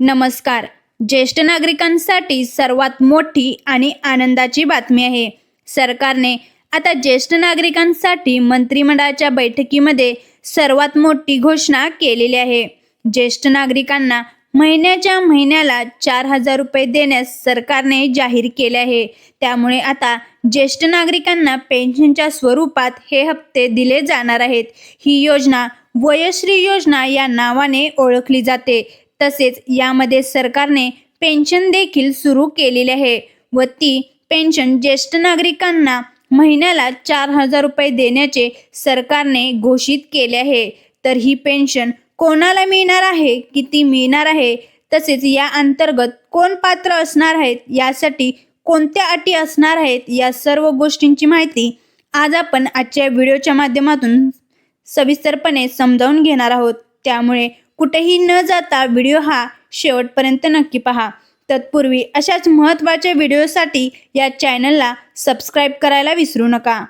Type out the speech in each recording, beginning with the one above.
नमस्कार. ज्येष्ठ नागरिकांसाठी सर्वात मोठी आणि आनंदाची बातमी आहे. सरकारने आता ज्येष्ठ नागरिकांसाठी मंत्रिमंडळाच्या बैठकीमध्ये सर्वात मोठी घोषणा केलेली आहे. ज्येष्ठ नागरिकांना महिन्याच्या महिन्याला चार हजार रुपये देण्यास सरकारने जाहीर केले आहे. त्यामुळे आता ज्येष्ठ नागरिकांना पेन्शनच्या स्वरूपात हे हप्ते दिले जाणार आहेत. ही योजना वयश्री योजना या नावाने ओळखली जाते. तसेच यामध्ये सरकारने पेन्शन देखील सुरू केलेली आहे व ती पेन्शन ज्येष्ठ नागरिकांना महिन्याला चार हजार रुपये देण्याचे सरकारने घोषित केले आहे. तर ही पेन्शन कोणाला मिळणार आहे किती मिळणार आहे तसेच या अंतर्गत कोण पात्र असणार आहेत यासाठी कोणत्या अटी असणार आहेत या सर्व गोष्टींची माहिती आज आपण आजच्या व्हिडिओच्या माध्यमातून सविस्तरपणे समजावून घेणार आहोत. त्यामुळे कुठेही न जाता व्हिडिओ हा शेवटपर्यंत नक्की पहा. तत्पूर्वी अशाच महत्त्वाच्या व्हिडिओसाठी या चॅनलला सबस्क्राईब करायला विसरू नका.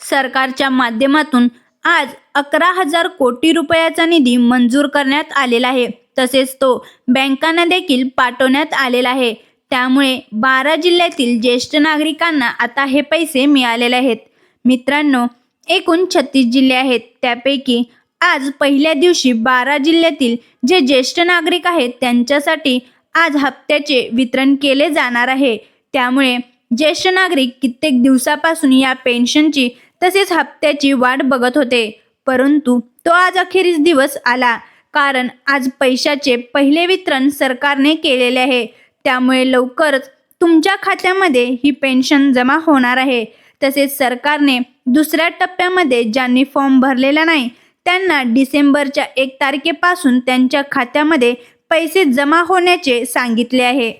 सरकारच्या माध्यमातून आज अकरा हजार कोटी रुपयाचा निधी मंजूर करण्यात आलेला आहे. तसेच तो बँकांना देखील पाठवण्यात आलेला आहे. त्यामुळे बारा जिल्ह्यातील ज्येष्ठ नागरिकांना आता हे पैसे मिळालेले आहेत. मित्रांनो एकूण छत्तीस जिल्हे आहेत. त्यापैकी आज पहिल्या दिवशी बारा जिल्ह्यातील जे ज्येष्ठ नागरिक आहेत त्यांच्यासाठी आज हप्त्याचे वितरण केले जाणार आहे. त्यामुळे ज्येष्ठ नागरिक कित्येक दिवसापासून या पेन्शनची तसेच हप्त्याची वाट बघत होते. परंतु तो आज अखेरीस दिवस आला. कारण आज पैशाचे पहिले वितरण सरकारने केलेले आहे. त्यामुळे लवकरच तुमच्या खात्यामध्ये ही पेन्शन जमा होणार आहे. तसेच सरकारने दुसऱ्या टप्प्यामध्ये ज्यांनी फॉर्म भरलेला नाही त्यांना डिसेंबरच्या एक तारखेपासून त्यांच्या खात्यामध्ये पैसे जमा होण्याचे सांगितले आहे.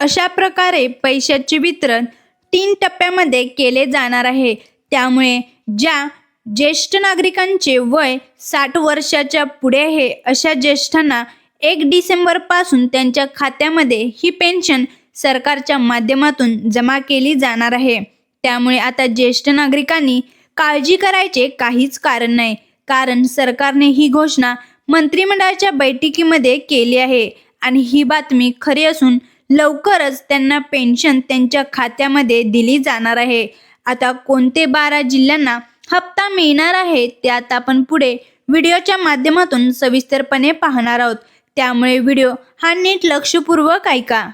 अशा प्रकारे पैशाचे वितरण तीन टप्प्यामध्ये केले जाणार आहे. त्यामुळे ज्या ज्येष्ठ नागरिकांचे वय साठ वर्षाच्या पुढे आहे अशा ज्येष्ठांना एक डिसेंबरपासून त्यांच्या खात्यामध्ये ही पेन्शन सरकारच्या माध्यमातून जमा केली जाणार आहे. त्यामुळे आता ज्येष्ठ नागरिकांनी काळजी करायचे काहीच कारण नाही. कारण सरकारने ही घोषणा मंत्रिमंडळाच्या बैठकीमध्ये केली आहे. आणि ही बातमी खरी असून लवकरच त्यांना पेन्शन त्यांच्या खात्यामध्ये दिली जाणार आहे. आता कोणते बारा जिल्ह्यांना हप्ता मिळणार आहे ते आता आपण पुढे व्हिडिओच्या माध्यमातून सविस्तरपणे पाहणार आहोत. त्यामुळे व्हिडिओ हा नीट लक्षपूर्वक ऐका.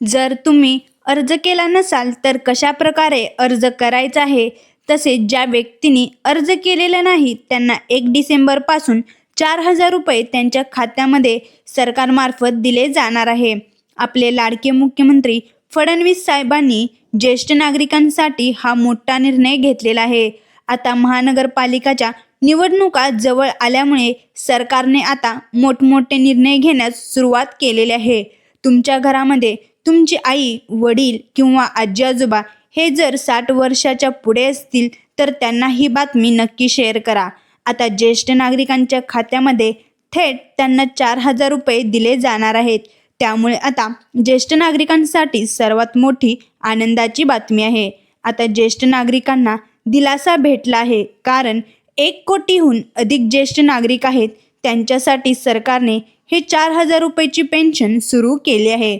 जर तुम्ही अर्ज केला नसाल तर कशा प्रकारे अर्ज करायचा आहे? तसेच ज्या व्यक्तींनी अर्ज केलेला नाही त्यांना एक डिसेंबरपासून चार हजार रुपये त्यांच्या खात्यामध्ये सरकारमार्फत दिले जाणार आहे. आपले लाडके मुख्यमंत्री फडणवीस साहेबांनी ज्येष्ठ नागरिकांसाठी हा मोठा निर्णय घेतलेला आहे. आता महानगरपालिकाच्या निवडणुका जवळ आल्यामुळे सरकारने आता मोठमोठे निर्णय घेण्यास सुरुवात केलेली आहे. तुमच्या घरामध्ये तुमची आई वडील किंवा आजी आजोबा हे जर साठ वर्षाच्या पुढे असतील तर त्यांना ही बातमी नक्की शेअर करा. आता ज्येष्ठ नागरिकांच्या खात्यामध्ये थेट त्यांना चार हजार रुपये दिले जाणार आहेत. त्यामुळे आता ज्येष्ठ नागरिकांसाठी सर्वात मोठी आनंदाची बातमी आहे. आता ज्येष्ठ नागरिकांना दिलासा भेटला आहे कारण एक कोटीहून अधिक ज्येष्ठ नागरिक आहेत. त्यांच्यासाठी सरकारने हे चार हजार रुपयाची पेन्शन सुरू केली आहे.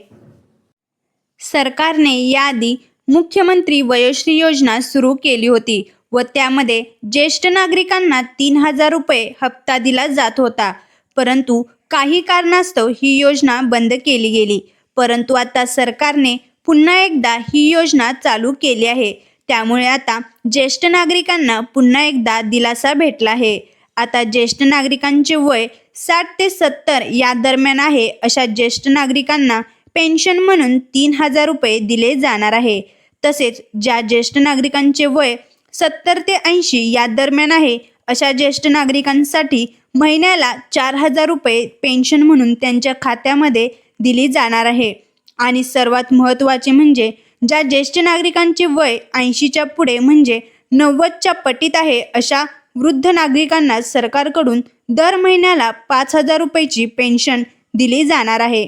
सरकारने याआधी मुख्यमंत्री वयोश्री योजना सुरू केली होती व त्यामध्ये ज्येष्ठ नागरिकांना तीन हजार रुपये हप्ता दिला जात होता. परंतु काही कारणास्तव ही योजना बंद केली गेली. परंतु आता सरकारने पुन्हा एकदा ही योजना चालू केली आहे. त्यामुळे आता ज्येष्ठ नागरिकांना पुन्हा एकदा दिलासा भेटला आहे. आता ज्येष्ठ नागरिकांचे वय साठ ते सत्तर या दरम्यान आहे अशा ज्येष्ठ नागरिकांना पेन्शन म्हणून तीन हजार रुपये दिले जाणार आहे. तसेच ज्या ज्येष्ठ नागरिकांचे वय सत्तर ते ऐंशी या दरम्यान आहे अशा ज्येष्ठ नागरिकांसाठी महिन्याला चार हजार रुपये पेन्शन म्हणून त्यांच्या खात्यामध्ये दिली जाणार आहे. आणि सर्वात महत्त्वाचे म्हणजे ज्या ज्येष्ठ नागरिकांचे वय ऐंशीच्या पुढे म्हणजे नव्वदच्या पटीत आहे अशा वृद्ध नागरिकांना सरकारकडून दर महिन्याला पाच हजार रुपयाची पेन्शन दिली जाणार आहे.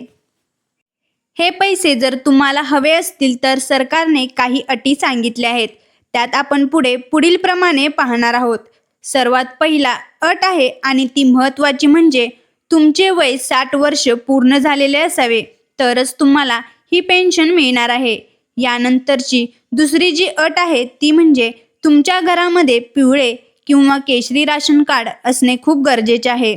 हे पैसे जर तुम्हाला हवे असतील तर सरकारने काही अटी सांगितल्या आहेत. त्यात आपण पुढे पुढील प्रमाणे पाहणार आहोत. सर्वात पहिला अट आहे आणि ती महत्त्वाची म्हणजे तुमचे वय साठ वर्ष पूर्ण झालेले असावे तरच तुम्हाला ही पेन्शन मिळणार आहे. यानंतरची दुसरी जी अट आहे ती म्हणजे तुमच्या घरामध्ये पिवळे किंवा केशरी राशन कार्ड असणे खूप गरजेचे आहे.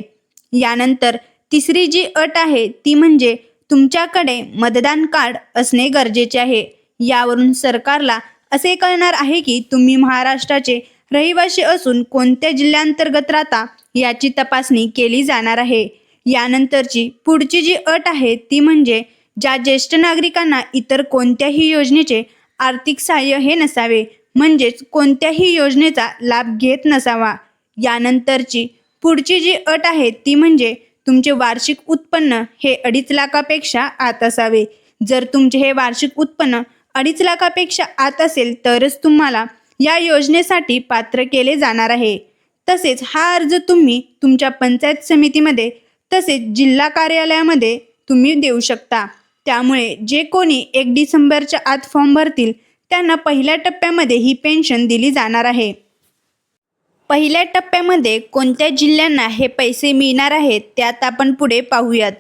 यानंतर तिसरी जी अट आहे ती म्हणजे तुमच्याकडे मतदान कार्ड असणे गरजेचे आहे. यावरून सरकारला असे कळणार आहे की तुम्ही महाराष्ट्राचे रहिवासी असून कोणत्या जिल्ह्यांतर्गत राहता याची तपासणी केली जाणार आहे. यानंतरची पुढची जी अट आहे ती म्हणजे ज्या ज्येष्ठ नागरिकांना इतर कोणत्याही योजनेचे आर्थिक सहाय्य हे नसावे म्हणजेच कोणत्याही योजनेचा लाभ घेत नसावा. यानंतरची पुढची जी अट आहे ती म्हणजे तुमचे वार्षिक उत्पन्न हे अडीच लाखापेक्षा आत असावे. जर तुमचे हे वार्षिक उत्पन्न अडीच लाखापेक्षा आत असेल तरच तुम्हाला या योजनेसाठी पात्र केले जाणार आहे. तसेच हा अर्ज तुम्ही तुमच्या पंचायत समितीमध्ये तसेच जिल्हा कार्यालयामध्ये तुम्ही देऊ शकता. त्यामुळे जे कोणी एक डिसेंबरच्या आत फॉर्म भरतील त्यांना पहिल्या टप्प्यामध्ये ही पेन्शन दिली जाणार आहे. पहिल्या टप्प्यामध्ये कोणत्या जिल्ह्यांना हे पैसे मिळणार आहेत त्यात आपण पुढे पाहूयात.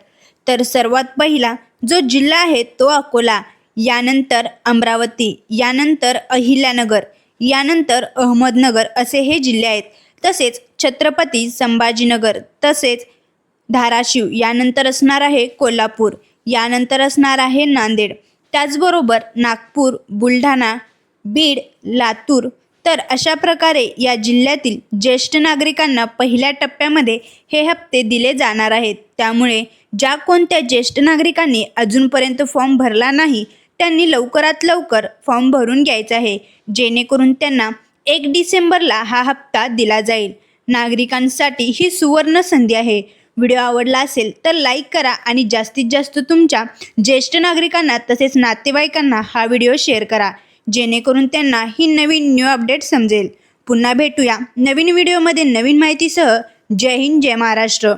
तर सर्वात पहिला जो जिल्हा आहे तो अकोला यानंतर अमरावती यानंतर अहिल्यानगर यानंतर अहमदनगर असे हे जिल्हे आहेत. तसेच छत्रपती संभाजीनगर तसेच धाराशिव यानंतर असणार आहे कोल्हापूर यानंतर असणार आहे नांदेड. त्याचबरोबर नागपूर बुलढाणा बीड लातूर तर अशा प्रकारे या जिल्ह्यातील ज्येष्ठ नागरिकांना पहिल्या टप्प्यामध्ये हे हप्ते दिले जाणार आहेत. त्यामुळे ज्या कोणत्या ज्येष्ठ नागरिकांनी अजूनपर्यंत फॉर्म भरला नाही त्यांनी लवकरात लवकर फॉर्म भरून घ्यायचा आहे. जेणेकरून त्यांना एक डिसेंबरला हा हप्ता दिला जाईल. नागरिकांसाठी ही सुवर्ण संधी आहे. व्हिडिओ आवडला असेल तर लाईक करा आणि जास्तीत जास्त तुमच्या ज्येष्ठ नागरिकांना तसेच नातेवाईकांना हा व्हिडिओ शेअर करा. जेणेकरून त्यांना ही नवीन न्यू अपडेट समजेल. पुन्हा भेटूया नवीन व्हिडिओमध्ये नवीन माहितीसह. जय हिंद जय महाराष्ट्र.